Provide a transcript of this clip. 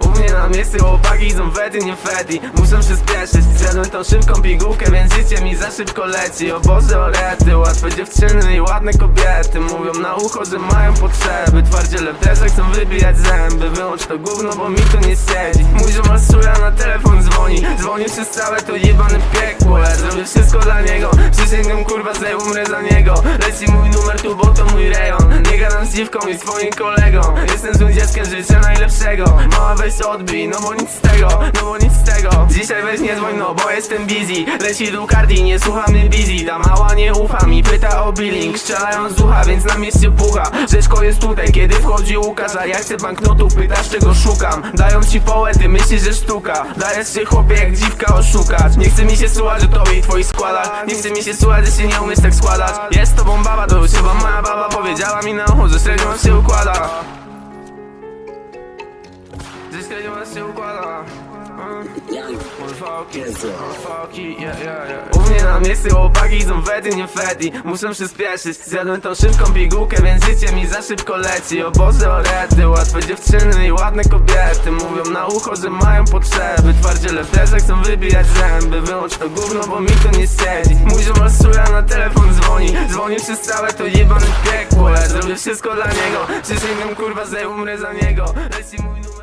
U mnie na miejscu chłopaki są wety, nie feti Muszę się spieszyć, zjadłem tą szybką pigułkę Więc życie mi za szybko leci. O Boże orety, łatwe dziewczyny i ładne kobiety. Mówią na ucho, że mają potrzeby. Twardziele w deszach chcą wybijać zęby. Wyłącz to gówno, bo mi to nie siedzi. Mój ziomal suja na telefon dzwoni. Dzwoni przez całe to jebane piekło. Ja zrobię wszystko dla niego. Przysięgam kurwa, że umrę za niego. Leci mój numer tu, bo to mój rejon. Nie dziwką i swoim kolegą Jestem złym dzieckiem, życzę najlepszego. Mała weź odbij, no bo nic z tego No bo nic z tego. Dzisiaj weź nie dzwoń, no bo jestem busy. Leci Ducati, nie słucha mnie busy. Ta mała nie ufa mi, pyta o billing. Strzelają z ucha, więc na mieście pucha. Rzeczko jest tutaj, kiedy wchodzi Łukasz A ja chcę banknotów, pytasz czego szukam. Dają ci poety, myślisz, że sztuka. Dajesz się chłopie jak dziwka oszukać. Nie chce mi się słuchać o tobie i twoich składach Nie chce mi się słuchać, że się nie umiesz tak składać. Jest z tobą baba, to już chyba moja baba Powiedziała mi na ucho, nam się układa. Że średnio nas się układa. U mnie na miejscu chłopaki są wety, nie feti Muszę się spieszyć, zjadłem tą szybką pigułkę Więc życie mi za szybko leci. O Boże orety, łatwe dziewczyny i ładne kobiety. Mówią na ucho, że mają potrzeby. Twardziele w chcą wybijać zęby. Wyłącz to gówno, bo mi to nie siedzi. Mój ziomal suja na telefon dzwoni. Dzwoni przez całe to jebane piekło Ja zrobię wszystko dla niego. Przysięgam kurwa, że umrę za niego? Leci mój